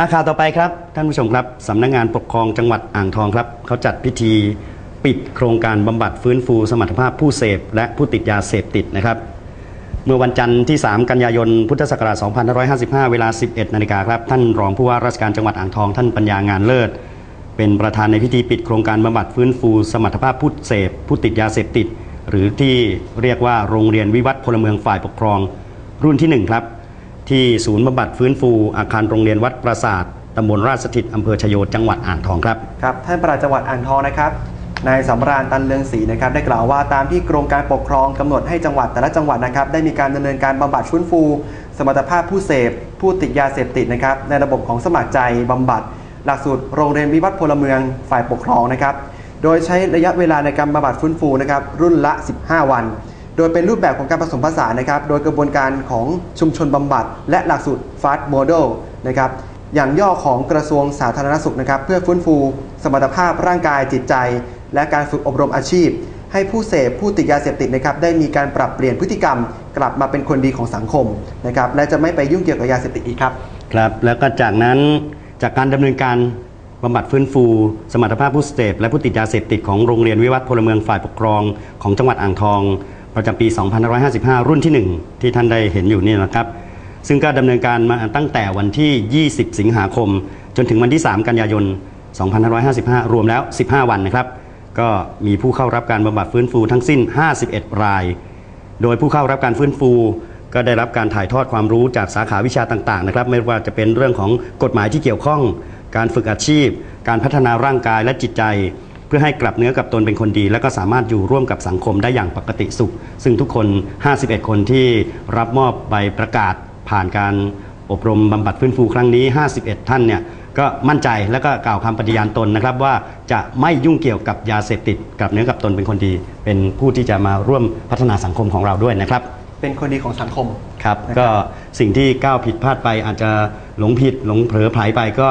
อาข่าวต่อไปครับท่านผู้ชมครับสำนักงงานปกครองจังหวัดอ่างทองครับเขาจัดพิธีปิดโครงการบำบัดฟื้นฟูสมรรถภาพผู้เสพ และผู้ติดยาเสพติดนะครับ เมื่อวันจันทร์ที่ 3 กันยายนพุทธศักราช 2555 เวลา 11 นาฬิกาครับท่านรองผู้ว่าราชการจังหวัดอ่างทอง ท่านปัญญางานเลิศ เป็นประธานในพิธีปิดโครงการบำบัดฟื้นฟู สมรรถภาพผู้เสพ ผู้ติดยาเสพติด หรือที่เรียกว่าโรงเรียนวิวัฒน์พลเมืองฝ่ายปกครอง รุ่นที่1ครับ ที่ศูนย์บำบัดฟื้นฟูอาคารโรงเรียนวัดปราสาทตำบลราชสถิตอำเภอชโยจังหวัดอ่างทองครับครับท่านประหลัดจังหวัดอ่างทองนะครับนายสำราญตันเลืองศรีนะครับได้กล่าวว่าตามที่กรมการปกครองกำหนดให้จังหวัดแต่ละจังหวัดนะครับได้มีการดำเนินการบำบัดฟื้นฟู สมรรถภาพผู้เสพ ผู้ติดยาเสพติดนะครับในระบบของสมัครใจบำบัด หลักสูตรโรงเรียนวิวัฒน์พลเมืองฝ่ายปกครองนะครับโดยใช้ระยะเวลาในการบำบัดฟื้นฟูนะครับรุ่นละ 15 วัน โดยเป็นรูปแบบของการผสมผสานนะครับ โดยกระบวนการของชุมชนบำบัด และหลักสูตร FAST Model นะครับอย่างย่อของกระทรวงสาธารณสุขนะครับ เพื่อฟื้นฟู สมรรถภาพร่างกายจิตใจ และการฝึกอบรมอาชีพ ให้ผู้เสพผู้ติดยาเสพติดนะครับได้มีการปรับเปลี่ยนพฤติกรรม กลับมาเป็นคนดีของสังคมนะครับและจะไม่ไปยุ่งเกี่ยวกับยาเสพติดอีกครับครับแล้วก็จากนั้นจากการดำเนินการบำบัดฟื้นฟู สมรรถภาพผู้เสพและผู้ติดยาเสพติดของโรงเรียนวิวัฒน์พลเมืองฝ่ายปกครองของจังหวัดอ่างทอง ประจำปี 2555 รุ่นที่ 1 ที่ท่านได้เห็นอยู่นี่นะครับ ซึ่งก็ดำเนินการมาตั้งแต่วันที่ 20 สิงหาคม จนถึงวันที่ 3 กันยายน 2555 รวมแล้ว 15 วันนะครับ ก็มีผู้เข้ารับการบำบัดฟื้นฟูทั้งสิ้น 51 ราย โดยผู้เข้ารับการฟื้นฟูก็ได้รับการถ่ายทอดความรู้จากสาขาวิชาต่างๆนะครับ ไม่ว่าจะเป็นเรื่องของกฎหมายที่เกี่ยวข้อง การฝึกอาชีพ การพัฒนาร่างกายและจิตใจ เพื่อให้กลับเนื้อกลับตนเป็นคนดี และก็สามารถอยู่ร่วมกับสังคมได้อย่างปกติสุข ซึ่งทุกคน 51 คนที่รับมอบใบประกาศผ่านการอบรมบำบัดฟื้นฟูครั้งนี้ 51 ท่านเนี่ยก็มั่นใจและก็กล่าวคำปฏิญาณตนนะครับ ว่าจะไม่ยุ่งเกี่ยวกับยาเสพติดกลับเนื้อกลับตนเป็นคนดี เป็นผู้ที่จะมาร่วมพัฒนาสังคมของเราด้วยนะครับ เป็นคนดีของสังคมครับนะครับก็สิ่งที่ก้าวผิดพลาดไปอาจจะหลงผิดหลงเผลอไผลไปก็